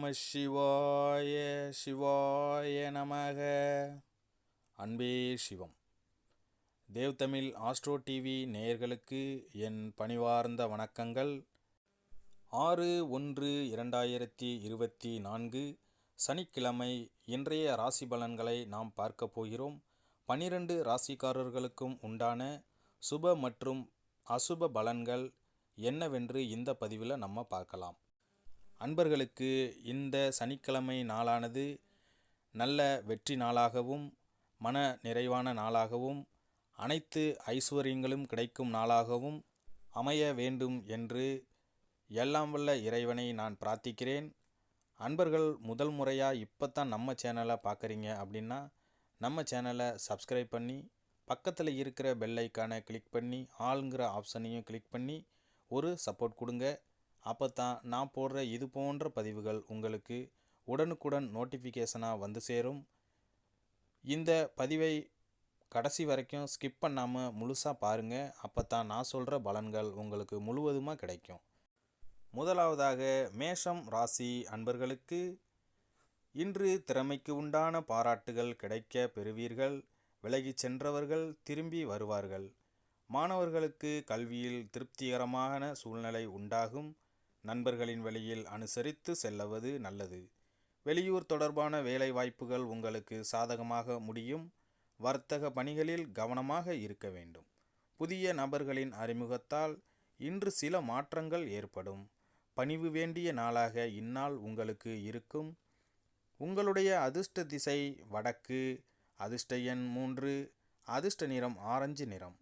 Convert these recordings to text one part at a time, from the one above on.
நம சிவாய சிவாய நமக. அன்பே சிவம். தேவ் தமிழ் ஆஸ்ட்ரோ டிவி நேயர்களுக்கு என் பணிவார்ந்த வணக்கங்கள். ஆறு ஒன்று இரண்டாயிரத்தி இருபத்தி நான்கு சனிக்கிழமை இன்றைய ராசி பலன்களை நாம் பார்க்க போகிறோம். பனிரெண்டு ராசிக்காரர்களுக்கும் உண்டான சுப மற்றும் அசுப பலன்கள் என்னவென்று இந்த பதிவில் நம்ம பார்க்கலாம். அன்பர்களுக்கு இந்த சனிக்கிழமை நாளானது நல்ல வெற்றி நாளாகவும் மன நிறைவான நாளாகவும் அனைத்து ஐஸ்வர்யங்களும் கிடைக்கும் நாளாகவும் அமைய வேண்டும் என்று எல்லாம் வல்ல இறைவனை நான் பிரார்த்திக்கிறேன். அன்பர்கள் முதல் முறையாக இப்போ தான் நம்ம சேனலை பார்க்குறீங்க அப்படின்னா நம்ம சேனலை சப்ஸ்கிரைப் பண்ணி பக்கத்தில் இருக்கிற பெல் ஐக்கானை கிளிக் பண்ணி ஆளுங்கிற ஆப்ஷனையும் கிளிக் பண்ணி ஒரு சப்போர்ட் கொடுங்க. அப்போ தான் நான் போடுற இது போன்ற பதிவுகள் உங்களுக்கு உடனுக்குடன் நோட்டிஃபிகேஷனாக வந்து சேரும். இந்த பதிவை கடைசி வரைக்கும் ஸ்கிப் பண்ணாமல் முழுசாக பாருங்கள் அப்போ தான் நான் சொல்கிற பலன்கள் உங்களுக்கு முழுவதுமாக கிடைக்கும். முதலாவதாக மேஷம் ராசி அன்பர்களுக்கு இன்று திறமைக்கு உண்டான பாராட்டுகள் கிடைக்க பெறுவீர்கள். விலகிச் சென்றவர்கள் திரும்பி வருவார்கள். மாணவர்களுக்கு கல்வியில் திருப்திகரமான சூழ்நிலை உண்டாகும். நண்பர்களின் வழியில் அனுசரித்து செல்லவது நல்லது. வெளியூர் தொடர்பான வேலை வாய்ப்புகள் உங்களுக்கு சாதகமாக முடியும். வர்த்தக பணிகளில் கவனமாக இருக்க வேண்டும். புதிய நபர்களின் அறிமுகத்தால் இன்று சில மாற்றங்கள் ஏற்படும். பணிவு வேண்டிய நாளாக இந்நாள் உங்களுக்கு இருக்கும். உங்களுடைய அதிர்ஷ்ட திசை வடக்கு அதிர்ஷ்ட எண் மூன்று அதிர்ஷ்ட நிறம் ஆரஞ்சு நிறம்.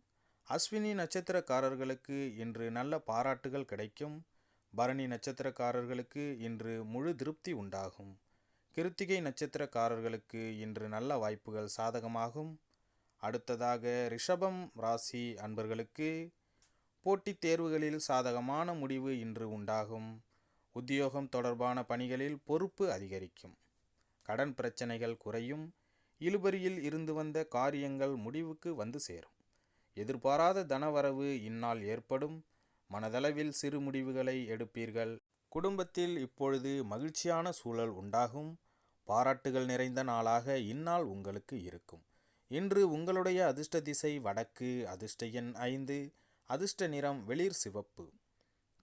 அஸ்வினி நட்சத்திரக்காரர்களுக்கு இன்று நல்ல பாராட்டுகள் கிடைக்கும். பரணி நட்சத்திரக்காரர்களுக்கு இன்று முழு திருப்தி உண்டாகும். கிருத்திகை நட்சத்திரக்காரர்களுக்கு இன்று நல்ல வாய்ப்புகள் சாதகமாகும். அடுத்ததாக ரிஷபம் ராசி அன்பர்களுக்கு போட்டித் தேர்வுகளில் சாதகமான முடிவு இன்று உண்டாகும். உத்தியோகம் தொடர்பான பணிகளில் பொறுப்பு அதிகரிக்கும். கடன் பிரச்சனைகள் குறையும். இழுபறியில் இருந்து வந்த காரியங்கள் முடிவுக்கு வந்து சேரும். எதிர்பாராத தனவரவு இந்நாள் ஏற்படும். மனதளவில் சிறு முடிவுகளை எடுப்பீர்கள். குடும்பத்தில் இப்பொழுது மகிழ்ச்சியான சூழல் உண்டாகும். பாராட்டுகள் நிறைந்த நாளாக இந்நாள் உங்களுக்கு இருக்கும். இன்று உங்களுடைய அதிர்ஷ்ட திசை வடக்கு அதிர்ஷ்ட எண் ஐந்து அதிர்ஷ்ட நிறம் வெளிர் சிவப்பு.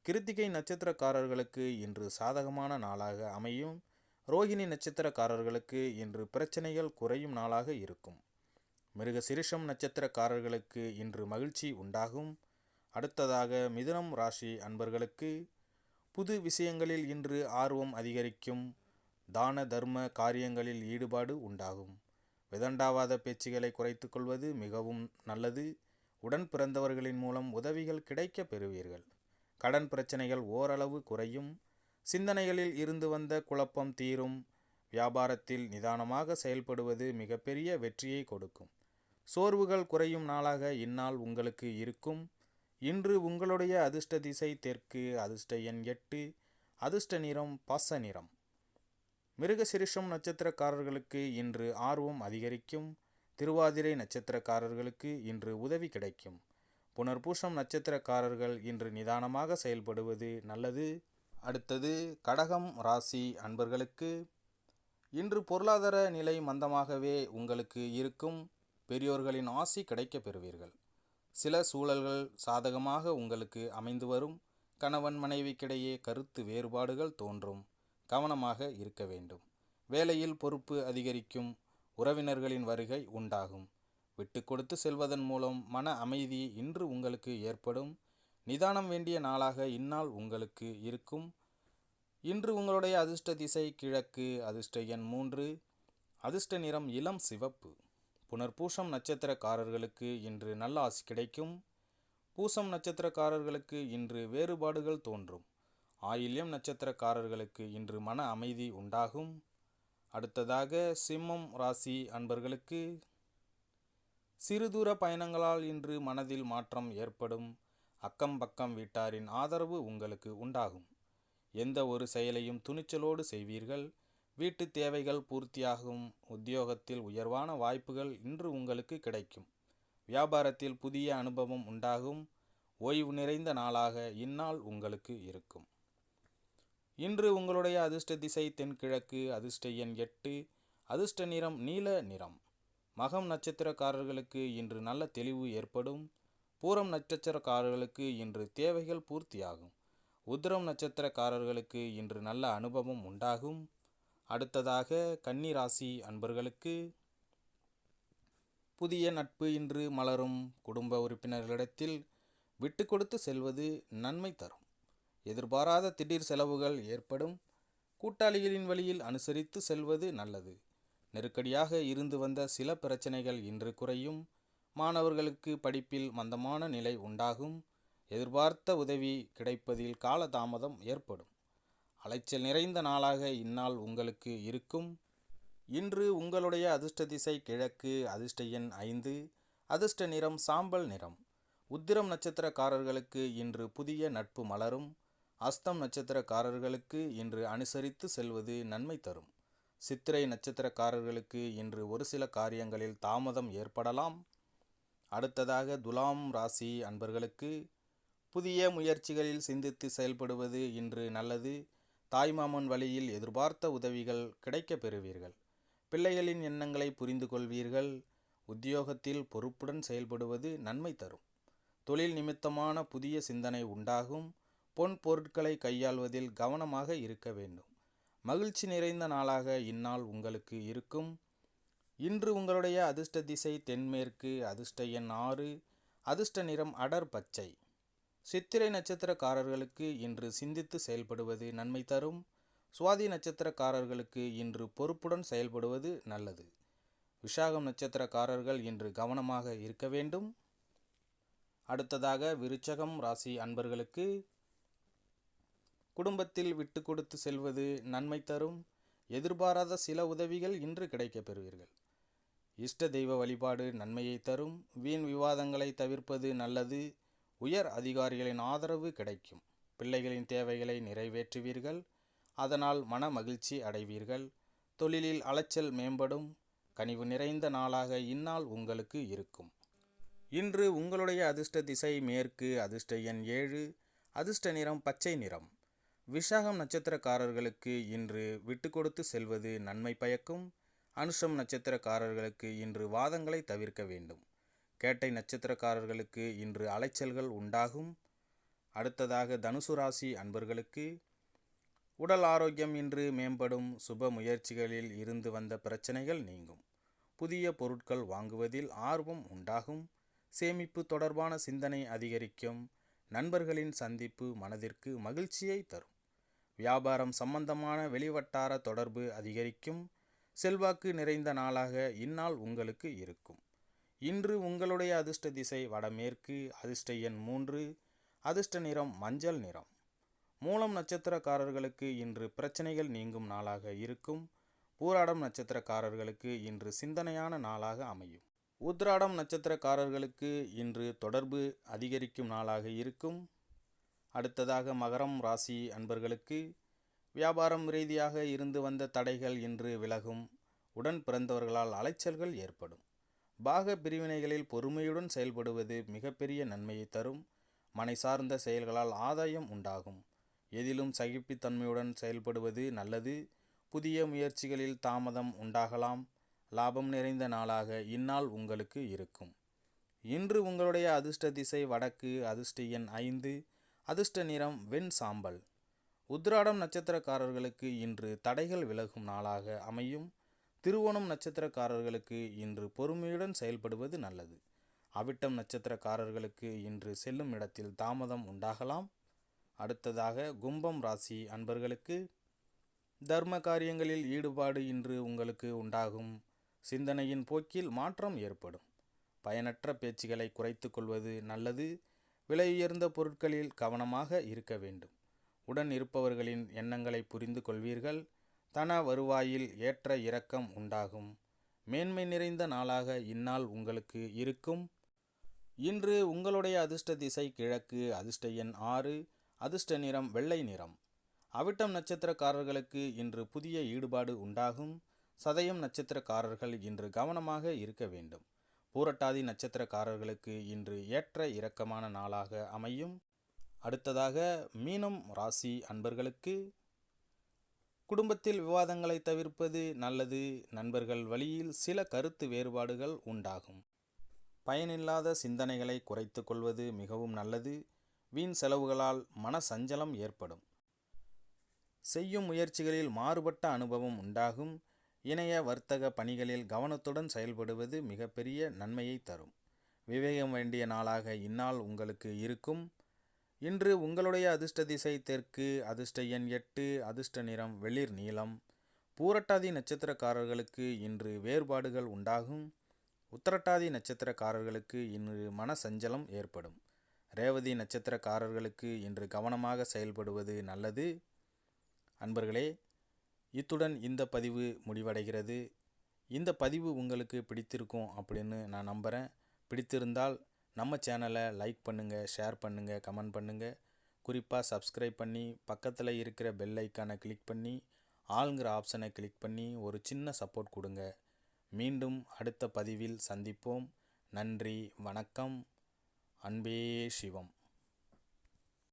கிருத்திகை நட்சத்திரக்காரர்களுக்கு இன்று சாதகமான நாளாக அமையும். ரோஹிணி நட்சத்திரக்காரர்களுக்கு இன்று பிரச்சனைகள் குறையும் நாளாக இருக்கும். மிருக சிருஷம் நட்சத்திரக்காரர்களுக்கு இன்று மகிழ்ச்சி உண்டாகும். அடுத்ததாக மிதுனம் ராசி அன்பர்களுக்கு புது விஷயங்களில் இன்று ஆர்வம் அதிகரிக்கும் தான தர்ம காரியங்களில் ஈடுபாடு உண்டாகும். விதண்டாவாத பேச்சுகளை குறைத்து கொள்வது மிகவும் நல்லது. உடன் பிறந்தவர்களின் மூலம் உதவிகள் கிடைக்க பெறுவீர்கள். கடன் பிரச்சனைகள் ஓரளவு குறையும். சிந்தனைகளில் இருந்து வந்த குழப்பம் தீரும். வியாபாரத்தில் நிதானமாக செயல்படுவது மிகப்பெரிய வெற்றியை கொடுக்கும். சோர்வுகள் குறையும் நாளாக இந்நாள் உங்களுக்கு இருக்கும். இன்று உங்களுடைய அதிர்ஷ்ட திசை தெற்கு அதிர்ஷ்ட எண் எட்டு அதிர்ஷ்ட நிறம் பாச நிறம். மிருகசிரிஷம் நட்சத்திரக்காரர்களுக்கு இன்று ஆர்வம் அதிகரிக்கும். திருவாதிரை நட்சத்திரக்காரர்களுக்கு இன்று உதவி கிடைக்கும். புனர்பூஷம் நட்சத்திரக்காரர்கள் இன்று நிதானமாக செயல்படுவது நல்லது. அடுத்தது கடகம் ராசி அன்பர்களுக்கு இன்று பொருளாதார நிலை மந்தமாகவே உங்களுக்கு இருக்கும். பெரியோர்களின் ஆசி கிடைக்கப் பெறுவீர்கள். சில சூழல்கள் சாதகமாக உங்களுக்கு அமைந்து வரும். கணவன் மனைவிக்கிடையே கருத்து வேறுபாடுகள் தோன்றும். கவனமாக இருக்க வேண்டும். வேலையில் பொறுப்பு அதிகரிக்கும். உறவினர்களின் வருகை உண்டாகும். விட்டு கொடுத்து செல்வதன் மூலம் மன அமைதி இன்று உங்களுக்கு ஏற்படும். நிதானம் வேண்டிய நாளாக இந்நாள் உங்களுக்கு இருக்கும். இன்று உங்களுடைய அதிர்ஷ்ட திசை கிழக்கு அதிர்ஷ்ட எண் மூன்று அதிர்ஷ்ட நிறம் இளம் சிவப்பு. புனர்பூசம் நட்சத்திரக்காரர்களுக்கு இன்று நல்ல ஆசி கிடைக்கும். பூசம் நட்சத்திரக்காரர்களுக்கு இன்று வேறுபாடுகள் தோன்றும். ஆயில்யம் நட்சத்திரக்காரர்களுக்கு இன்று மன அமைதி உண்டாகும். அடுத்ததாக சிம்மம் ராசி அன்பர்களுக்கு சிறுதூர பயணங்களால் இன்று மனதில் மாற்றம் ஏற்படும். அக்கம் பக்கம் வீட்டாரின் ஆதரவு உங்களுக்கு உண்டாகும். எந்த ஒரு செயலையும் துணிச்சலோடு செய்வீர்கள். வீட்டு தேவைகள் பூர்த்தியாகும் உத்தியோகத்தில் உயர்வான வாய்ப்புகள் இன்று உங்களுக்கு கிடைக்கும். வியாபாரத்தில் புதிய அனுபவம் உண்டாகும். ஓய்வு நிறைந்த நாளாக இந்நாள் உங்களுக்கு இருக்கும். இன்று உங்களுடைய அதிர்ஷ்ட திசை தென்கிழக்கு அதிர்ஷ்ட எண் எட்டு அதிர்ஷ்ட நிறம் நீல நிறம். மகம் நட்சத்திரக்காரர்களுக்கு இன்று நல்ல தெளிவு ஏற்படும். பூரம் நட்சத்திரக்காரர்களுக்கு இன்று தேவைகள் பூர்த்தியாகும். உத்திரம் நட்சத்திரக்காரர்களுக்கு இன்று நல்ல அனுபவம் உண்டாகும். அடுத்ததாக கன்னி ராசி அன்பர்களுக்கு புதிய நட்பு இன்று மலரும் குடும்ப உறுப்பினர்களிடத்தில் விட்டு கொடுத்து செல்வது நன்மை தரும். எதிர்பாராத திடீர் செலவுகள் ஏற்படும். கூட்டாளிகளின் வழியில் அனுசரித்து செல்வது நல்லது. நெருக்கடியாக இருந்து வந்த சில பிரச்சனைகள் இன்று குறையும். மாணவர்களுக்கு படிப்பில் மந்தமான நிலை உண்டாகும். எதிர்பார்த்த உதவி கிடைப்பதில் காலதாமதம் ஏற்படும். அலைச்சல் நிறைந்த நாளாக இந்நாள் உங்களுக்கு இருக்கும். இன்று உங்களுடைய அதிர்ஷ்ட திசை கிழக்கு அதிர்ஷ்ட எண் ஐந்து அதிர்ஷ்ட நிறம் சாம்பல் நிறம். உத்திரம் நட்சத்திரக்காரர்களுக்கு இன்று புதிய நட்பு மலரும். அஸ்தம் நட்சத்திரக்காரர்களுக்கு இன்று அனுசரித்து செல்வது நன்மை தரும். சித்திரை நட்சத்திரக்காரர்களுக்கு இன்று ஒரு சில காரியங்களில் தாமதம் ஏற்படலாம். அடுத்ததாக துலாம் ராசி அன்பர்களுக்கு புதிய முயற்சிகளில் சிந்தித்து செயல்படுவது இன்று நல்லது. தாய்மாமன் வழியில் எதிர்பார்த்த உதவிகள் கிடைக்கப் பெறுவீர்கள். பிள்ளைகளின் எண்ணங்களை புரிந்து கொள்வீர்கள். உத்தியோகத்தில் பொறுப்புடன் செயல்படுவது நன்மை தரும். தொழில் நிமித்தமான புதிய சிந்தனை உண்டாகும். பொன் பொருட்களை கையாள்வதில் கவனமாக இருக்க வேண்டும். மகிழ்ச்சி நிறைந்த நாளாக இந்நாள் உங்களுக்கு இருக்கும். இன்று உங்களுடைய அதிர்ஷ்ட திசை தென்மேற்கு அதிர்ஷ்ட எண் ஆறு அதிர்ஷ்ட நிறம் அடர் பச்சை. சித்திரை நட்சத்திரக்காரர்களுக்கு இன்று சிந்தித்து செயல்படுவது நன்மை தரும். சுவாதி நட்சத்திரக்காரர்களுக்கு இன்று பொறுப்புடன் செயல்படுவது நல்லது. விஷாகம் நட்சத்திரக்காரர்கள் இன்று கவனமாக இருக்க வேண்டும். அடுத்ததாக விருச்சகம் ராசி அன்பர்களுக்கு குடும்பத்தில் விட்டு கொடுத்து செல்வது நன்மை தரும். எதிர்பாராத சில உதவிகள் இன்று கிடைக்கப் பெறுவீர்கள். இஷ்ட தெய்வ வழிபாடு நன்மையை தரும். வீண் விவாதங்களை தவிர்ப்பது நல்லது. உயர் அதிகாரிகளின் ஆதரவு கிடைக்கும். பிள்ளைகளின் தேவைகளை நிறைவேற்றுவீர்கள். அதனால் மன மகிழ்ச்சி அடைவீர்கள். தொழிலில் அலைச்சல் மேம்படும். கனிவு நிறைந்த நாளாக இந்நாள் உங்களுக்கு இருக்கும். இன்று உங்களுடைய அதிர்ஷ்ட திசை மேற்கு அதிர்ஷ்ட எண் ஏழு அதிர்ஷ்ட நிறம் பச்சை நிறம். விஷாகம் நட்சத்திரக்காரர்களுக்கு இன்று விட்டு கொடுத்து செல்வது நன்மை பயக்கும். அனுஷம் நட்சத்திரக்காரர்களுக்கு இன்று வாதங்களை தவிர்க்க வேண்டும். கேட்டை நட்சத்திரக்காரர்களுக்கு இன்று அலைச்சல்கள் உண்டாகும். அடுத்ததாக தனுசு ராசி அன்பர்களுக்கு உடல் ஆரோக்கியம் இன்று மேம்படும். சுப முயற்சிகளில் இருந்து வந்த பிரச்சனைகள் நீங்கும். புதிய பொருட்கள் வாங்குவதில் ஆர்வம் உண்டாகும். சேமிப்பு தொடர்பான சிந்தனை அதிகரிக்கும். நண்பர்களின் சந்திப்பு மனதிற்கு மகிழ்ச்சியை தரும். வியாபாரம் சம்பந்தமான வெளிவட்டார தொடர்பு அதிகரிக்கும். செல்வாக்கு நிறைந்த நாளாக இந்நாள் உங்களுக்கு இருக்கும். இன்று உங்களுடைய அதிர்ஷ்ட திசை வடமேற்கு அதிர்ஷ்ட எண் மூன்று அதிர்ஷ்ட நிறம் மஞ்சள் நிறம். மூலம் நட்சத்திரக்காரர்களுக்கு இன்று பிரச்சனைகள் நீங்கும் நாளாக இருக்கும். பூராடம் நட்சத்திரக்காரர்களுக்கு இன்று சிந்தனையான நாளாக அமையும். உத்ராடம் நட்சத்திரக்காரர்களுக்கு இன்று தொடர்பு அதிகரிக்கும் நாளாக இருக்கும். அடுத்ததாக மகரம் ராசி அன்பர்களுக்கு வியாபாரம் ரீதியாக இருந்து வந்த தடைகள் இன்று விலகும். உடன் பிறந்தவர்களால் அலைச்சல்கள் ஏற்படும். பாக பிரிவினைகளில் பொறுமையுடன் செயல்படுவது மிகப்பெரிய நன்மையை தரும். மனை சார்ந்த செயல்களால் ஆதாயம் உண்டாகும். எதிலும் சகிப்புத்தன்மையுடன் செயல்படுவது நல்லது. புதிய முயற்சிகளில் தாமதம் உண்டாகலாம். லாபம் நிறைந்த நாளாக இந்நாள் உங்களுக்கு இருக்கும். இன்று உங்களுடைய அதிர்ஷ்ட திசை வடக்கு அதிர்ஷ்ட எண் ஐந்து அதிர்ஷ்ட நிறம் வெண் சாம்பல். உத்ராடம் நட்சத்திரக்காரர்களுக்கு இன்று தடைகள் விலகும் நாளாக அமையும். திருவோணம் நட்சத்திரக்காரர்களுக்கு இன்று பொறுமையுடன் செயல்படுவது நல்லது. அவிட்டம் நட்சத்திரக்காரர்களுக்கு இன்று செல்லும் இடத்தில் தாமதம் உண்டாகலாம். அடுத்ததாக கும்பம் ராசி அன்பர்களுக்கு தர்ம காரியங்களில் ஈடுபாடு இன்று உங்களுக்கு உண்டாகும். சிந்தனையின் போக்கில் மாற்றம் ஏற்படும். பயனற்ற பேச்சுகளை குறைத்து கொள்வது நல்லது. விலையுயர்ந்த பொருட்களில் கவனமாக இருக்க வேண்டும். உடன் இருப்பவர்களின் எண்ணங்களை புரிந்து கொள்வீர்கள். தன வருவாயில் ஏற்ற இறக்கம் உண்டாகும். மேன்மை நிறைந்த நாளாக இந்நாள் உங்களுக்கு இருக்கும். இன்று உங்களுடைய அதிர்ஷ்ட திசை கிழக்கு அதிர்ஷ்ட எண் ஆறு அதிர்ஷ்ட நிறம் வெள்ளை நிறம். அவிட்டம் நட்சத்திரக்காரர்களுக்கு இன்று புதிய ஈடுபாடு உண்டாகும். சதயம் நட்சத்திரக்காரர்கள் இன்று கவனமாக இருக்க வேண்டும். பூரட்டாதி நட்சத்திரக்காரர்களுக்கு இன்று ஏற்ற இரக்கமான நாளாக அமையும். அடுத்ததாக மீனம் ராசி அன்பர்களுக்கு குடும்பத்தில் விவாதங்களை தவிர்ப்பது நல்லது. நண்பர்கள் வழியில் சில கருத்து வேறுபாடுகள் உண்டாகும். பயனில்லாத சிந்தனைகளை குறைத்து கொள்வது மிகவும் நல்லது. வீண் செலவுகளால் மன சஞ்சலம் ஏற்படும். செய்யும் முயற்சிகளில் மாறுபட்ட அனுபவம் உண்டாகும். இணைய வர்த்தக பணிகளில் கவனத்துடன் செயல்படுவது மிகப்பெரிய நன்மையை தரும். விவேகம் வேண்டிய நாளாக இந்நாள் உங்களுக்கு இருக்கும். இன்று உங்களுடைய அதிர்ஷ்ட திசை தெற்கு அதிர்ஷ்ட எண் எட்டு அதிர்ஷ்ட நிறம் வெளிர் நீளம். பூரட்டாதி நட்சத்திரக்காரர்களுக்கு இன்று வேறுபாடுகள் உண்டாகும். உத்தரட்டாதி நட்சத்திரக்காரர்களுக்கு இன்று மன சஞ்சலம் ஏற்படும். ரேவதி நட்சத்திரக்காரர்களுக்கு இன்று கவனமாக செயல்படுவது நல்லது. அன்பர்களே இத்துடன் இந்த பதிவு முடிவடைகிறது. இந்த பதிவு உங்களுக்கு பிடித்திருக்கும் அப்படின்னு நான் நம்புகிறேன் பிடித்திருந்தால் நம்ம சேனலை லைக் பண்ணுங்கள் ஷேர் பண்ணுங்கள் கமெண்ட் பண்ணுங்கள் குறிப்பாக சப்ஸ்கிரைப் பண்ணி பக்கத்தில் இருக்கிற பெல் ஐக்கானை கிளிக் பண்ணி ஆளுங்கிற ஆப்ஷனை கிளிக் பண்ணி ஒரு சின்ன சப்போர்ட் கொடுங்க. மீண்டும் அடுத்த பதிவில் சந்திப்போம். நன்றி வணக்கம். அன்பே சிவம்.